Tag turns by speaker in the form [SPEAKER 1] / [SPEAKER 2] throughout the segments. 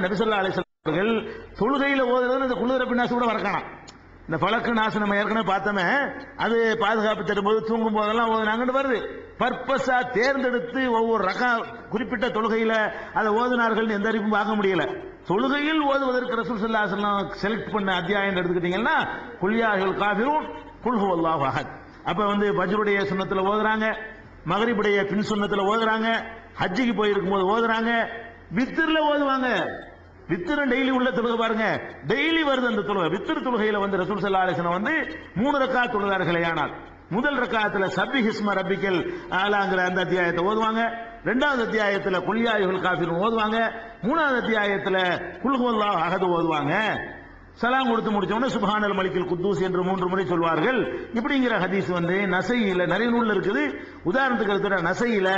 [SPEAKER 1] நபிசல்லா அலிஸ்லாம் அவர்கள் தொழுகையில ஓதுறது இந்த குளிர பின்னாசு கூட வரக்கானாம் இந்த பழக்க நாசம் நம்ம ஏற்கனவே பார்த்தோமே அது பாதுகாப்பு தரும்போது தூங்கும் போதெல்லாம் ஓதுனாங்கன்னு வருது. பர்பஸா தேர்ந்தெடுத்து ஒவ்வொரு ரக குறிப்பிட்ட தொழுகையில அதை ஓதுனார்கள் எந்த அறிவும் பார்க்க முடியல. தொழுகையில் ஓதுவதற்கு ரசூல் ஸல்லல்லாஹு அலைஹி செலக்ட் பண்ண அத்தியாயம் எடுத்துக்கிட்டீங்கன்னா குல்யாஹுல் காஃபிரூன் குல் ஹுவல்லாஹு அஹத். அப்ப வந்து பஜ்ருடைய சுன்னத்துல ஓதுறாங்க மகரிபுடைய பின் சுன்னத்துல ஓதுறாங்க ஹஜ்ஜிக்கு போயிருக்கும் போது ஓதுறாங்க வித்திரில ஓதுவாங்க. வித்திரம் டெய்லி உள்ள தொழுகை பாருங்க. டெய்லி வருது அந்த தொழுகை. வித்திரு தொழுகையில வந்து ரசூல் சல்லா அலைஹி வந்து மூணு ரக்கா தொழுதார்களே ஆனால். முதல் ரக்காத்துல சபி ஹிஸ்ம ரபிக்கல் ஆலாங்கிற அந்த அத்தியாயத்தை ஓதுவாங்க. ரெண்டாவது அத்தியாயத்துல குல்யாயுல் காஃபிரும் ஓதுவாங்க. மூணாவது அத்தியாயத்துல குல்ஹுவல்லாஹ் அகது ஓதுவாங்க. சலாம் கொடுத்து முடிச்ச உடனே சுபஹானல் மலிக்கில் குத்தூஸ் என்று மூன்று முறை சொல்வார்கள் இப்படிங்கிற ஹதீஸ் வந்து நசையில நிறைய நூல் இருக்குது உதாரணத்துக்கு எடுத்துட்டா நசையில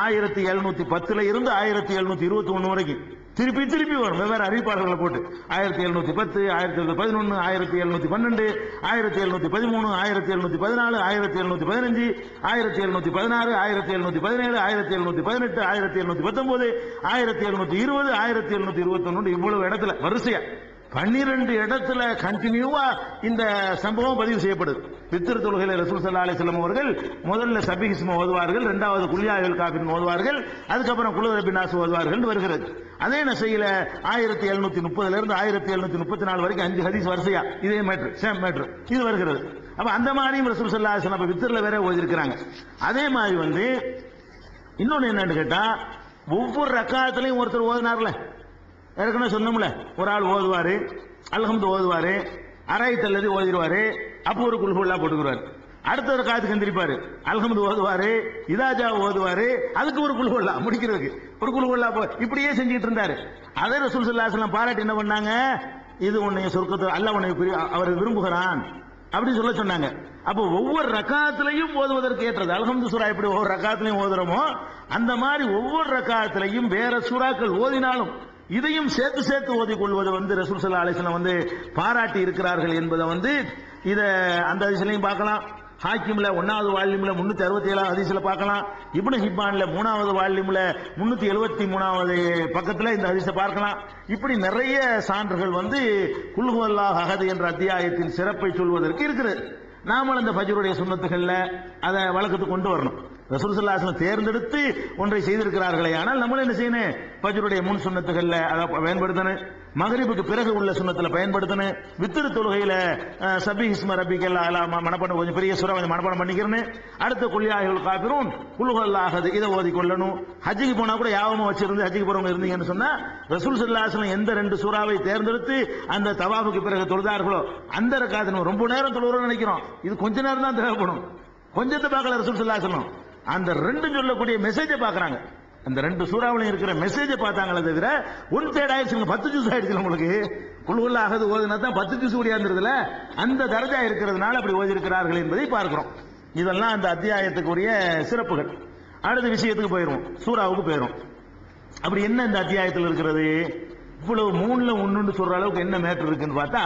[SPEAKER 1] ஆயிரத்தி எழுநூத்தி பத்துல இருந்து ஆயிரத்தி எழுநூத்தி இருபத்தி ஒண்ணு வரைக்கும் திருப்பி திருப்பி வரும் வெவ்வேறு அறிவிப்பாளர்களை போட்டு ஆயிரத்தி எழுநூத்தி பத்து ஆயிரத்தி எழுநூத்தி பதினொன்னு ஆயிரத்தி எழுநூத்தி பன்னெண்டு ஆயிரத்தி எழுநூத்தி பதிமூணு ஆயிரத்தி எழுநூத்தி பதினாலு ஆயிரத்தி எழுநூத்தி பதினஞ்சு ஆயிரத்தி எழுநூத்தி பதினாறு ஆயிரத்தி எழுநூத்தி பதினேழு ஆயிரத்தி எழுநூத்தி பதினெட்டு ஆயிரத்தி எழுநூத்தி பத்தொன்பது ஆயிரத்தி எழுநூத்தி இருபது ஆயிரத்தி எழுநூத்தி இருபத்தி ஒன்று இவ்வளவு இடத்துல வரிசையா பன்னிரண்டு இடத்துல கண்டினியூவா இந்த சம்பவம் பதிவு செய்யப்படுது. பித்திரு தொழுகையில் ரசூல் சல்லா அலிஸ்லாம் அவர்கள் முதல்ல சபிகிஸ்ம ஓதுவார்கள் இரண்டாவது குல்யாயுல் காபின் ஓதுவார்கள் அதுக்கப்புறம் குலுர ஓதுவார்கள் வருகிறது. அதே நசையில ஆயிரத்தி எழுநூத்தி முப்பதுல இருந்து ஆயிரத்தி எழுநூத்தி முப்பத்தி நாலு வரைக்கும் அஞ்சு ஹதீஸ் வரிசையா? இதே மேட்ரு சேம் மேட்ரு இது வருகிறது. அப்ப அந்த மாதிரியும் ரசூல் சல்லா அலிஸ்லாம் அப்ப பித்திரில் வேற ஓதிருக்கிறாங்க. அதே மாதிரி வந்து இன்னொன்னு என்னன்னு கேட்டா ஒவ்வொரு ரக்காயத்திலையும் ஒருத்தர் ஓதினார்ல. ஏற்கனவே சொன்னோம்ல ஒரு ஆள் ஓதுவாரு அல்ஹம்து ஓதுவாரு அராய்த்தல்லது ஓதிடுவாரு அப்போ ஒரு குல்குல்லா போட்டுக்குவாரு அடுத்த ஒரு காத்து எந்திரிப்பாரு அல்ஹமது ஓதுவாரு இதாஜா ஓதுவாரு அதுக்கு ஒரு குல்குல்லா முடிக்கிறதுக்கு. ஒரு குல்குல்லா போ இப்படியே செஞ்சுட்டு இருந்தாரு. அதே ரசூல் ஸல்லல்லாஹு பாராட்டி என்ன பண்ணாங்க? இது உன்னை சொர்க்கத்தை அல்ல உன்னை அவர் விரும்புகிறான் அப்படி சொல்ல சொன்னாங்க. அப்போ ஒவ்வொரு ரக்காத்திலையும் ஓதுவதற்கு ஏற்றது. அல்ஹம்து சுரா எப்படி ஒவ்வொரு ரக்காத்திலையும் ஓதுறோமோ அந்த மாதிரி ஒவ்வொரு ரக்காத்திலையும் வேற சுறாக்கள் ஓதினாலும் இதையும் சேர்த்து சேர்த்து ஓதிக் கொள்வது வந்து ரசூல் சல்லா அலிஸ்லாம் வந்து பாராட்டி இருக்கிறார்கள் என்பதை வந்து இதை அந்த அதிசலையும் பார்க்கலாம். ஹாக்கிமில் ஒன்றாவது வால்யூமில் முன்னூற்றி அறுபத்தி ஏழாவது ஹதீஸ்ல பார்க்கலாம். இப்னு ஹிப்பானில் மூணாவது வால்யூமில் முந்நூற்றி எழுபத்தி மூணாவது பக்கத்தில் இந்த ஹதீஸை பார்க்கலாம். இப்படி நிறைய சான்றுகள் வந்து குல்ஹுவல்லாஹ் அகது என்ற அத்தியாயத்தின் சிறப்பை சொல்வதற்கு இருக்கிறது நாமளும் அந்த பஜருடைய சுண்ணத்துகளில் அதை வழக்கத்துக்கு கொண்டு வரணும். ரசூல் தேர்ந்தெடுத்து ஒன்றை செய்திருக்கிறார்களே. ஆனால் நம்மளும் என்ன செய்யணும்? பஜருடைய முன் சுண்ணத்துகள்ல அதை பயன்படுத்தணும். மகரிபுக்கு பிறகு உள்ள சுன்னத்துல பயன்படுத்தணும். வித்திரு தொழுகையில சபி ஹிஸ்ம ரபிக்கல் மனப்பாடம் கொஞ்சம் பெரிய சுரம் கொஞ்சம் மனப்பாடம் பண்ணிக்கிறேன்னு. அடுத்த குல்யாயுல் காபிரூன் ஆகுது இதை ஓதி கொள்ளணும். ஹஜ்ஜிக்கு போனா கூட யாவமா வச்சிருந்து ஹஜ்ஜிக்கு போறவங்க இருந்தீங்கன்னு சொன்னா ரசூல் ஸல்லல்லாஹு எந்த ரெண்டு சூறாவை தேர்ந்தெடுத்து அந்த தவாஃபுக்கு பிறகு தொழுதார்களோ அந்த ரக்காத்து ரொம்ப நேரம் தொழுகிறோம்னு நினைக்கிறோம். இது கொஞ்ச நேரம் தான் தேவைப்படும். கொஞ்சத்தை பார்க்கல ரசூல் ஸல்லல்லாஹு அந்த ரெண்டு சொல்லக்கூடிய மெசேஜை பார்க்குறாங்க. அந்த ரெண்டு சூறாவிலையும் இருக்கிற மெசேஜை பார்த்தாங்களே தவிர ஒன் தேர்ட் ஆயிடுச்சுங்க பத்து ஜூஸ் ஆயிடுச்சு உங்களுக்கு? குழுவில் ஆகுது ஓதுனா தான் பத்து ஜூஸ் ஓடியாந்துருதுல அந்த தரஜா இருக்கிறதுனால அப்படி ஓதிருக்கிறார்கள் என்பதை பார்க்கிறோம். இதெல்லாம் அந்த அத்தியாயத்துக்குரிய சிறப்புகள். அடுத்த விஷயத்துக்கு போயிடும் சூறாவுக்கு போயிடும் அப்படி என்ன இந்த அத்தியாயத்தில் இருக்கிறது? இவ்வளவு மூணுல ஒன்றுன்னு சொல்ற அளவுக்கு என்ன மேட்டர் இருக்குன்னு பார்த்தா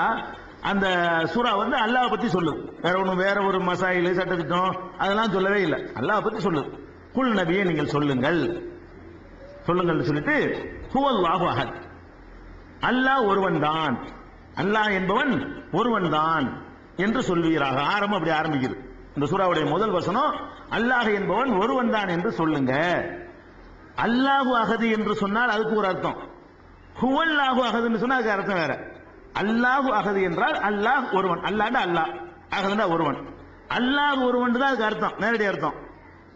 [SPEAKER 1] அந்த சூறா வந்து அல்லாஹ் பத்தி சொல்லுது. வேற ஒன்றும் வேற ஒரு மசாயில் சட்டத்திட்டம் அதெல்லாம் சொல்லவே இல்லை. அல்லாஹ் பத்தி சொல்லுது. குல் நபியை நீங்கள் சொல்லுங்கள். சொல்லுங்கள் சொல்லிட்டு ஹுவல்லாஹு அஹத். அல்லாஹ் ஒருவன் தான் அல்லாஹ் என்பவன் ஒருவன் தான் என்று சொல்வீராக. ஆரம்பம் அப்படி ஆரம்பிக்குது. இந்த சூறாவுடைய முதல் வசனம் அல்லாஹ் என்பவன் ஒருவன் தான் என்று சொல்லுங்க. அல்லாஹு அகது என்று சொன்னால் அதுக்கு ஒரு அர்த்தம். ஹுவல்லாஹு அகதுன்னு சொன்னா அதுக்கு அர்த்தம் வேற. அல்லாஹு அகது என்றால் அல்லாஹ் ஒருவன். அல்லாஹ் அல்லாஹ். அகதுன்னா ஒருவன். அல்லாஹ் ஒருவன் தான் அதுக்கு அர்த்தம். நேரடி அர்த்தம்.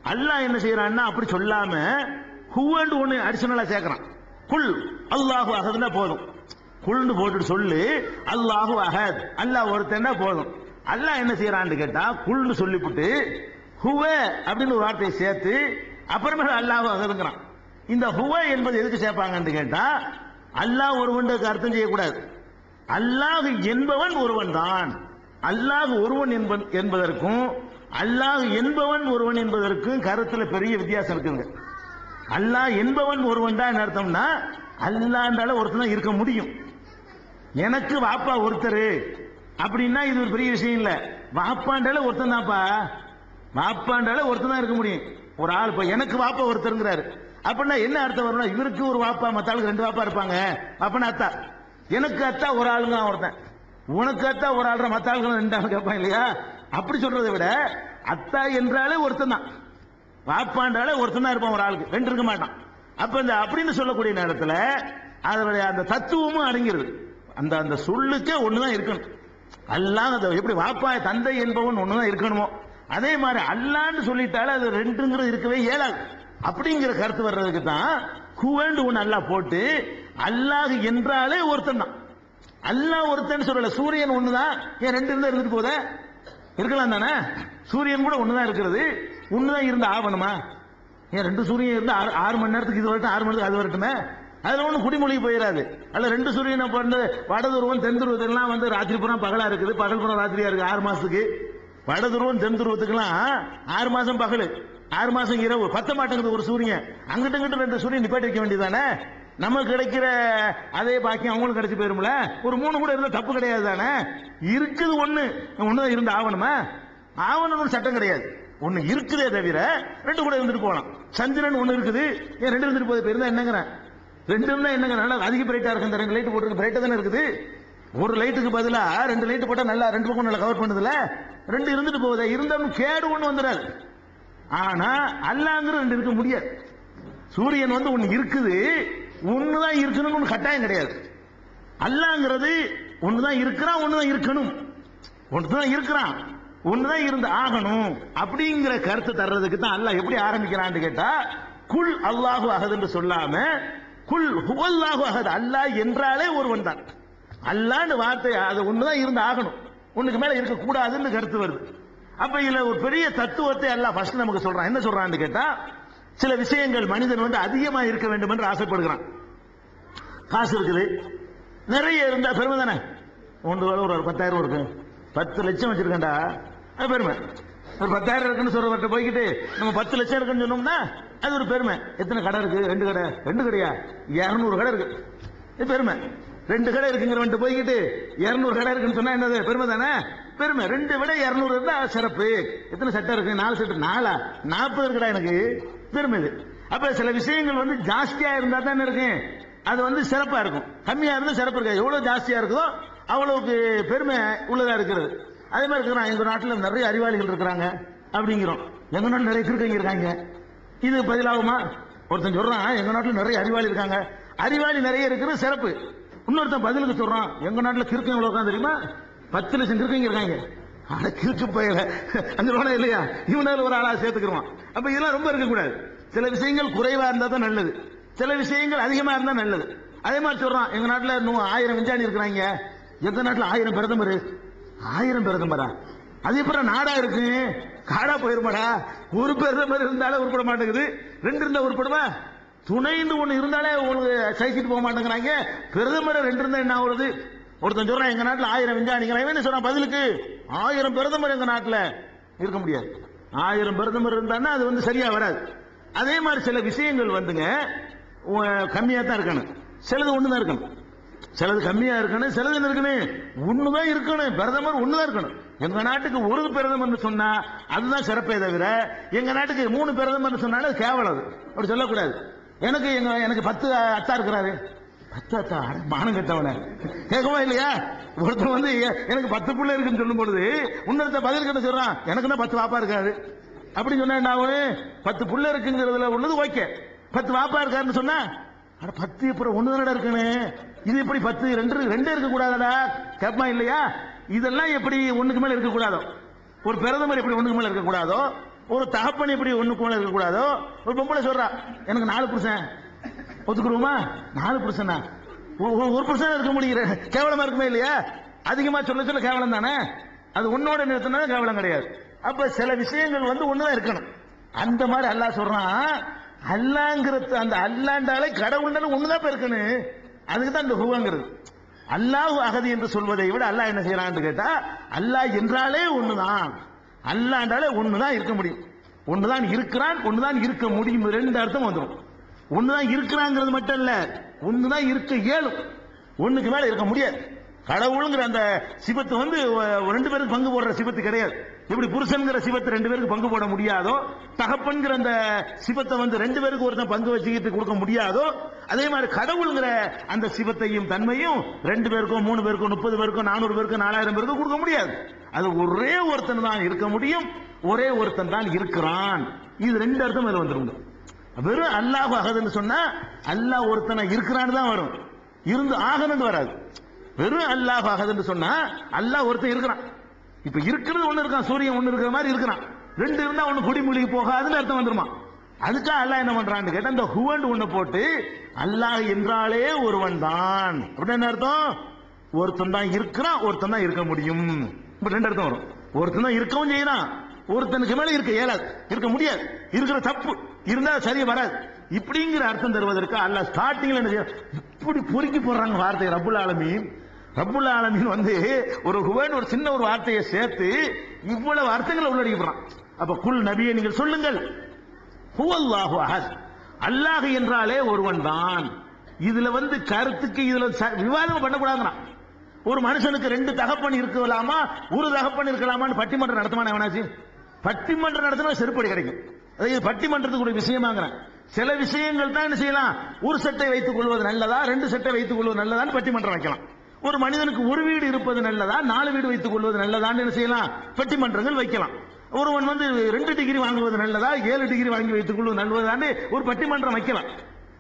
[SPEAKER 1] அல்லாஹ் என்ன செய்யறான்னா அப்படி சொல்லாம ஹுவன்னு ஒண்ணு அடிஷனலா சேர்க்கிறான். குல். அல்லாஹு அகதுன்னா போதும். குல்னு போட்டுட்டு சொல்லு அல்லாஹு அகத். அல்லாஹ் ஒருத்தன்னா போதும். அல்லாஹ் என்ன செய்யறான்னு கேட்டா குல்னு சொல்லிவிட்டு ஹுவ அப்படின்னு ஒரு வார்த்தையை சேர்த்து அப்புறமே அல்லாஹு அகதுங்கிறான். இந்த ஹுவ என்பது எதுக்கு சேர்ப்பாங்கன்னு கேட்டா அல்லாஹ் ஒருவனுக்கு அர்த்தம் செய்யக்கூடாது. அல்லாஹ் என்பவன் ஒருவன் தான் அல்லாஹ் ஒருவன் என்பன் என்பதற்கும் அல்லாஹ் என்பவன் ஒருவன் என்பதற்கும் கருத்துல பெரிய வித்தியாசம் இருக்குங்க. அல்லாஹ் என்பவன் ஒருவன் தான் என்ன அர்த்தம்னா அல்லாண்டால ஒருத்தன் தான் இருக்க முடியும். எனக்கு வாப்பா ஒருத்தர் அப்படின்னா இது ஒரு பெரிய விஷயம் இல்ல. வாப்பாண்டால ஒருத்தன் தான்ப்பா வாப்பாண்டால ஒருத்தன் தான் இருக்க முடியும். ஒரு ஆள் இப்ப எனக்கு வாப்பா ஒருத்தருங்கிறாரு. அப்படின்னா என்ன அர்த்தம் வரும்னா இவருக்கு ஒரு வாப்பா மத்தாளுக்கு ரெண்டு வாப்பா இருப்பாங்க. அப்படின்னா அத்தா எனக்கு அத்தா ஒரு ஆளுங்க ஒருத்தன். உனக்கு அத்தா ஒரு ஆள் மற்ற ஆளுங்க ரெண்டு ஆள் கேட்பான் இல்லையா? அப்படி சொல்றதை விட அத்தா என்றாலே ஒருத்தன் தான் வாப்பாண்டாலே ஒருத்தன் தான் இருப்பான் ஒரு ஆளுக்கு. ரெண்டு இருக்க மாட்டான். அப்ப இந்த அப்படின்னு சொல்லக்கூடிய நேரத்தில் அதனுடைய அந்த தத்துவமும் அடங்கிருது. அந்த அந்த சொல்லுக்கே ஒண்ணுதான் இருக்கணும். அல்லாஹ் அந்த எப்படி வாப்பா தந்தை என்பவன் ஒண்ணுதான் இருக்கணுமோ? அதே மாதிரி அல்லான்னு சொல்லிட்டாலே அது ரெண்டுங்கிறது இருக்கவே இயலாது. அப்படிங்கிற கருத்து வர்றதுக்கு தான் குவண்டு ஒன்று நல்லா போட்டு அல்லாஹ் என்றாலே ஒருத்தன் தான். அல்லாஹ் ஒருத்தன் சொல்லல சூரியன் ஒண்ணுதான். ஏன் ரெண்டு இருந்தா இருந்துட்டு போத இருக்கலாம் தானே? சூரியன் கூட ஒண்ணுதான் இருக்கிறது. ஒண்ணுதான் இருந்து ஆகணுமா? ஏன் ரெண்டு சூரியன் இருந்து ஆறு ஆறு மணி நேரத்துக்கு இது வரட்டும் ஆறு மணி நேரத்துக்கு அது வரட்டுமே? அதுல ஒன்றும் குடிமொழி போயிடாது அல்ல ரெண்டு சூரியனை வந்து வடதுருவம் தென் துருவத்துக்கெல்லாம் வந்து ராத்திரி புறம் பகலா இருக்குது. பகல் புறம் ராத்திரியா இருக்கு ஆறு மாசத்துக்கு. வடதுருவம் தென் துருவத்துக்கெல்லாம் ஆறு மாசம் பகல். ஆறு மாசம் இரவு. பத்த மாட்டேங்குது ஒரு சூரியன். அங்கிட்ட இங்கிட்ட ரெண்டு சூரியன் நிப்பாட்டி வைக்க வேண்டியதானே நமக்கு கிடைக்கிற அதே பாக்கியம் அவங்களுக்கு கிடைச்சு போயிரும்ல? ஒரு மூணு கூட இருந்தால் தப்பு கிடையாது தானே? இருக்குது ஒன்று தான் இருந்து ஆகணுமா? ஆவணம்னு சட்டம் கிடையாது. ஒன்று இருக்குதே தவிர ரெண்டு கூட இருந்துட்டு போகலாம். சந்திரன் ஒன்று இருக்குது. ஏன் ரெண்டு இருந்துட்டு போகுது? பேர் தான் என்னங்கிறேன் ரெண்டுன்னா இருந்தா என்னங்க நல்லா அதிக பிரைட்டாக இருக்கு. அந்த ரெண்டு லைட் போட்டுருக்கு பிரைட்டாக தானே இருக்குது. ஒரு லைட்டுக்கு பதிலாக ரெண்டு லைட் போட்டால் நல்லா ரெண்டு பக்கம் நல்லா கவர் பண்ணுதுல ரெண்டு இருந்துட்டு போகுதே. இருந்தாலும் கேடு ஒன்று வந்துடாது. ஆனால் அல்லாங்கிற ரெண்டு இருக்க முடியாது. சூரியன் வந்து ஒன்று இருக்குது. ஒண்ணுதான் இருக்கணும்னு கட்டாயம் கிடையாது. அல்லாங்கிறது ஒண்ணுதான் இருக்கிறான் ஒண்ணுதான் இருக்கணும். ஒண்ணுதான் இருக்கிறான். ஒண்ணுதான் இருந்து ஆகணும் அப்படிங்கிற கருத்து தர்றதுக்கு தான் அல்லாஹ் எப்படி ஆரம்பிக்கிறான்னு கேட்டா குல் அல்லாஹு அகது என்று சொல்லாம குல் ஹுவல்லாஹு அகது அல்லாஹ் என்றாலே ஒருவன் தான். அல்லான்னு வார்த்தை அது ஒண்ணுதான் இருந்து ஆகணும். ஒண்ணுக்கு மேல இருக்க கூடாதுன்னு கருத்து வருது. அப்ப இதுல ஒரு பெரிய தத்துவத்தை அல்லாஹ் ஃபர்ஸ்ட் நமக்கு சொல்றான். என்ன சொல்றான்னு கேட்டா சில விஷயங்கள் மனிதன் வந்து அதிகமாக இருக்க வேண்டும் என்று ஆசைப்படுகிறான். காசு இருக்குது. நிறைய இருந்தா பெருமை தானே? ஒன்று வேலை ஒரு பத்தாயிரம் இருக்கு. பத்து லட்சம் வச்சிருக்கேன்டா. அது பெருமை. ஒரு பத்தாயிரம் இருக்குன்னு சொல்றவர்கிட்ட போய்கிட்டு நம்ம பத்து லட்சம் இருக்குன்னு சொன்னோம்னா அது ஒரு பெருமை. எத்தனை கடை இருக்கு? ரெண்டு கடை. ரெண்டு கடையா? இரநூறு கடை இருக்கு. இது பெருமை. ரெண்டு கடை இருக்குங்கிறவன்ட்டு போய்கிட்டு இரநூறு கடை இருக்குன்னு சொன்னா என்னது? பெருமை தானே? பெருமை. ரெண்டு விட இரநூறு இருந்தா சிறப்பு. எத்தனை சட்டம் இருக்கு? நாலு செட்டு. நாலா? நாற்பது இருக்குடா எனக்கு. பெருமை அப்ப சில விஷயங்கள் வந்து ஜாஸ்தியா இருந்தா தானே இருக்கு அது வந்து சிறப்பா இருக்கும். கம்மியா இருந்தால் சிறப்பு இருக்காது. எவ்வளவு ஜாஸ்தியா இருக்குதோ அவ்வளவுக்கு பெருமை உள்ளதா இருக்கிறது. அதே மாதிரி இருக்கிறான் எங்க நாட்டில் நிறைய அறிவாளிகள் இருக்கிறாங்க அப்படிங்கிறோம். எங்க நாட்டில் நிறைய கிறுக்கங்க இருக்காங்க இது பதிலாகுமா? ஒருத்தன் சொல்றான் எங்க நாட்டில் நிறைய அறிவாளி இருக்காங்க. அறிவாளி நிறைய இருக்கிறது சிறப்பு. இன்னொருத்தன் பதிலுக்கு சொல்றான் எங்க நாட்டில் கிறுக்கங்க உட்காந்து தெரியுமா? பத்து லட்சம் கிறுக்கங்க இருக்காங்க. ஆனா கிறுக்கு போயில. அந்த ரோணம் இல்லையா? இவனால ஒரு ஆளா சேர்த்துக்கிறோம். அப்ப இதெல்லாம் ரொம்ப இருக்கக்கூடாது. சில விஷயங்கள் குறைவா இருந்தா தான் நல்லது. சில விஷயங்கள் அதிகமா இருந்தா நல்லது. அதே மாதிரி சொல்றான் எங்க நாட்டுல இன்னும் ஆயிரம் விஞ்ஞானி இருக்கிறாங்க. எந்த நாட்டுல ஆயிரம் பிரதமர்? ஆயிரம் பிரதமரா? அது எப்படி நாடா இருக்கு? காடா போயிருமாடா? ஒரு பிரதமர் இருந்தாலே உருப்பட மாட்டேங்குது. ரெண்டு இருந்தா உருப்படுமா? துணைன்னு ஒன்று இருந்தாலே உங்களுக்கு சைக்கிட்டு போக மாட்டேங்கிறாங்க. பிரதமர் ரெண்டு இருந்தா என்ன ஆகுறது? ஒருத்தன் சொல்றான் எங்க நாட்டில் ஆயிரம் விஞ்ஞானிகள். இவன் என்ன சொல்றான் பதிலுக்கு? ஆயிரம் பிரதமர் எங்க நாட்டில் இருக்க முடியாது. ஆயிரம் பிரதமர் இருந்தான்னா அது வந்து சரியா வராது. அதே மாதிரி சில விஷயங்கள் வந்துங்க கம்மியாக கம்மியா தான் இருக்கணும். சிலது ஒண்ணுதான் இருக்கணும். சிலது கம்மியா இருக்கணும் சிலது என்ன இருக்கணும்? ஒண்ணுதான் இருக்கணும். பிரதமர் ஒண்ணுதான் இருக்கணும். எங்க நாட்டுக்கு ஒரு பிரதமர் சொன்னா அதுதான் சிறப்பே தவிர எங்க நாட்டுக்கு மூணு பிரதமர் சொன்னாலும் கேவலம் அது. அப்படி சொல்லக்கூடாது. எனக்கு எங்க எனக்கு பத்து அத்தா இருக்கிறாரு. பத்தாத்தா மானம் கட்டவன. கேட்கவா இல்லையா? ஒருத்தர் வந்து எனக்கு பத்து பிள்ளை இருக்குன்னு சொல்லும் பொழுது இன்னொருத்த பதில் கட்ட சொல்றான். எனக்கு தான் பத்து வாப்பா இருக்காரு? அப்படின்னு சொன்னா என்ன பத்து புள்ள இருக்குங்கிறதுல உள்ளது ஓகே. பத்து வாப்பா இருக்காருன்னு சொன்னா அட பத்து அப்புறம் ஒண்ணு தானடா இருக்கணும் இது எப்படி பத்து ரெண்டு ரெண்டே இருக்க கூடாதடா கேட்பா இல்லையா? இதெல்லாம் எப்படி ஒண்ணுக்கு மேல இருக்க கூடாதோ ஒரு பிரதமர் எப்படி ஒண்ணுக்கு மேல இருக்க கூடாதோ ஒரு தகப்பன் எப்படி ஒண்ணுக்கு மேல இருக்க கூடாதோ ஒரு பொம்பளை சொல்றா எனக்கு நாலு புருஷன். ஒத்துக்குருவோமா நாலு புருஷனா? ஒரு- ஒரு- புருஷன் இருக்க முடியுற கேவலமா இருக்குமே இல்லையா? அதிகமா சொல்ல சொல்ல கேவலம் தானே? அது உன்னோட நிறுத்தினா கேவலம் கிடையாது. அப்ப சில விஷயங்கள் வந்து ஒண்ணுதான் இருக்கணும். அந்த மாதிரி அல்லாஹ் சொல்றான் அல்லாங்கிறது அந்த அல்லாண்டாலே கடவுள்னால ஒண்ணுதான் இருக்கணும். அதுக்கு தான் இந்த ஹுவங்கிறது. அல்லாஹ் அகதி என்று சொல்வதை விட அல்லாஹ் என்ன செய்யறான்னு கேட்டா அல்லாஹ் என்றாலே ஒண்ணுதான். அல்லாண்டாலே ஒண்ணுதான் இருக்க முடியும். ஒண்ணுதான் இருக்கிறான் ஒண்ணுதான் இருக்க முடியும். ரெண்டு அர்த்தம் வந்துடும் ஒண்ணுதான் இருக்கிறாங்கிறது மட்டும் இல்ல ஒண்ணுதான் இருக்க இயலும். ஒண்ணுக்கு மேல இருக்க முடியாது. கடவுளுங்கிற அந்த சிபத்து வந்து ரெண்டு பேருக்கு பங்கு போடுற சிபத்து கிடையாது. எப்படி புருஷன்கிற சிபத்து ரெண்டு பேருக்கு பங்கு போட முடியாதோ தகப்பன்கிற அந்த சிபத்தை வந்து ரெண்டு பேருக்கு ஒருத்தன் பங்கு வச்சுக்கிட்டு கொடுக்க முடியாதோ அதே மாதிரி கடவுளுங்கிற அந்த சிபத்தையும் தன்மையும் ரெண்டு பேருக்கும் மூணு பேருக்கும் முப்பது பேருக்கும் நானூறு பேருக்கும் நாலாயிரம் பேருக்கும் கொடுக்க முடியாது. அது ஒரே ஒருத்தன் தான் இருக்க முடியும் ஒரே ஒருத்தன் தான் இருக்கிறான். இது ரெண்டு அர்த்தம் அதில் வந்துருங்க. வெறும் அல்லாஹ் அகதுன்னு சொன்னா அல்லாஹ் ஒருத்தனை இருக்கிறான்னு தான் வரும். இருந்து ஆகணும்னு வராது. வெறும் அல்லாஹ் அகதுன்னு சொன்னா அல்லாஹ் ஒருத்தன் இருக்கிறான். இப்ப இருக்கிறது ஒண்ணு இருக்கான் சூரியன் ஒண்ணு இருக்கிற மாதிரி இருக்கிறான். ரெண்டு இருந்தா ஒண்ணு குடிமொழிக்கு போகாதுன்னு அர்த்தம் வந்துருமா? அதுக்காக அல்லாஹ் என்ன பண்றான்னு கேட்டா இந்த ஹுவன் ஒண்ணு போட்டு அல்லாஹ் என்றாலே ஒருவன் தான். அப்படின்னு என்ன அர்த்தம்? ஒருத்தன் தான் இருக்கிறான் ஒருத்தன் தான் இருக்க முடியும். இப்ப ரெண்டு அர்த்தம் வரும். ஒருத்தன் தான் இருக்கவும் செய்யறான். ஒருத்தனுக்கு மேல இருக்க இயலாது இருக்க முடியாது இருக்கிற தப்பு. இருந்தா சரி வராது இப்படிங்கிற அர்த்தம் தருவதற்கு அல்ல ஸ்டார்டிங்ல என்ன செய்ய இப்படி பொறுக்கி போடுறாங்க வார்த்தை ரபுல் ஆலமீன். ரபுல் ஆலமீன் வந்து ஒரு ஹுவன் ஒரு சின்ன ஒரு வார்த்தையை சேர்த்து இவ்வளவு அர்த்தங்களை உள்ளடிக்கிறான் அப்ப குல் நபியை நீங்கள் சொல்லுங்கள். ஹுவல்லாஹு அஹத். அல்லாஹ் என்றாலே ஒருவன் தான். இதுல வந்து கருத்துக்கு இதுல ச- விவாதம் பண்ணக்கூடாதுன்னா ஒரு மனுஷனுக்கு ரெண்டு தகப்பன் இருக்கலாமா ஒரு தகப்பன் இருக்கலாமான்னு பட்டிமன்றம் நடத்துமான எவனாச்சு? பட்டிமன்றம் நடத்தினா செருப்படி கிடைக்கும். இது பட்டிமன்றத்துக்கு ஒரு விஷயமாங்கிறேன். சில விஷயங்கள் தான் என்ன செய்யலாம்? ஒரு சட்டை வைத்துக் கொள்வது நல்லதா? ரெண்டு சட்டை வைத்துக் கொள்வது நல்லதான்னு பட்டிமன்றம் வைக்கலாம். ஒரு மனிதனுக்கு ஒரு வீடு இருப்பது நல்லதா? நாலு வீடு வைத்துக் கொள்வது நல்லதான்னு என்ன செய்யலாம்? பட்டிமன்றங்கள் வைக்கலாம். ஒருவன் வந்து ரெண்டு டிகிரி வாங்குவது நல்லதா? ஏழு டிகிரி வாங்கி வைத்துக் கொள்வது நல்லதான்னு ஒரு பட்டிமன்றம் வைக்கலாம்.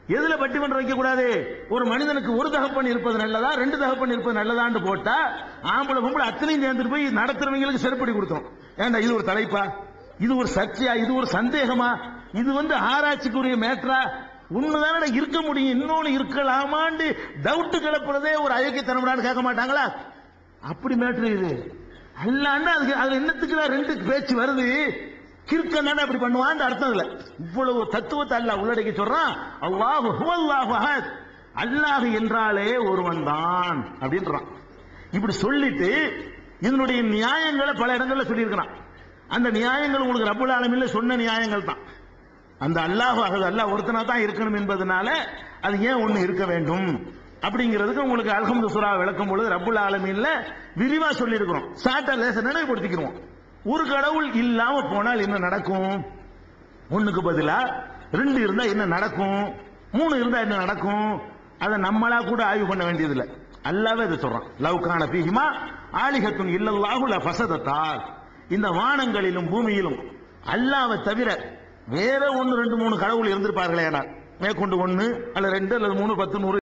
[SPEAKER 1] எதுல பட்டிமன்றம் வைக்க கூடாது ஒரு மனிதனுக்கு ஒரு தகப்பன் இருப்பது நல்லதா? ரெண்டு தகப்பன் இருப்பது நல்லதான்னு போட்டா ஆம்பளை பொம்பளை அத்தனையும் சேர்ந்துட்டு போய் நடத்துறவங்களுக்கு செருப்படி கொடுத்தோம். ஏன்டா இது ஒரு தலைப்பா? இது ஒரு சர்ச்சையா? இது ஒரு சந்தேகமா? இது வந்து ஆராய்ச்சிக்குரிய மேட்ரா உண்மைதான இருக்க முடியும் இன்னொன்று இருக்கலாமான்னு டவுட்டு கிளப்புறதே ஒரு அயோக்கியத்தனம்டான்னு கேட்க மாட்டாங்களா? அப்படி மேட்ரு இது. அல்லான்னு அதுக்கு அதுல என்னத்துக்கு தான் ரெண்டு பேச்சு வருது? கிறுக்கன் தானே அப்படி பண்ணுவான்னு அர்த்தம் இல்லை இவ்வளவு தத்துவத்தை அல்ல உள்ளடக்கி சொல்றான். அல்லாஹு ஹுவல்லாஹு அஹத். அல்லாஹ் என்றாலே ஒருவன் தான் அப்படின்றான். இப்படி சொல்லிட்டு இதனுடைய நியாயங்களை பல இடங்கள்ல சொல்லியிருக்கிறான். அந்த நியாயங்கள் உங்களுக்கு ரப்புல் ஆலமில்ல சொன்ன நியாயங்கள் தான். அந்த அல்லாஹ் அகது அல்லாஹ் ஒருத்தனா தான் இருக்கணும் என்பதனால அது ஏன் ஒன்று இருக்க வேண்டும்? அப்படிங்கிறதுக்கு உங்களுக்கு அல்ஹம்து சுரா விளக்கும் பொழுது ரப்புல் ஆலமீன்ல விரிவா சொல்லியிருக்கிறோம். சாட்டா லேச நினைவுபடுத்திக்கிறோம். ஒரு கடவுள் இல்லாம போனால் என்ன நடக்கும்? ஒண்ணுக்கு பதிலா ரெண்டு இருந்தா என்ன நடக்கும்? மூணு இருந்தா என்ன நடக்கும்? அதை நம்மளா கூட ஆய்வு பண்ண வேண்டியதில்லை. அல்லாவே இதை சொல்றான். லவ்கான பீஹிமா ஆலிகத்துன் இல்லல்லாஹு ல ஃபசதத்தால் இந்த வானங்களிலும் பூமியிலும் அல்லாவை தவிர வேற ஒன்று ரெண்டு மூணு கடவுள் இருந்திருப்பார்களே மேற்கொண்டு ஒன்னு அல்ல ரெண்டு அல்லது மூணு பத்து நூறு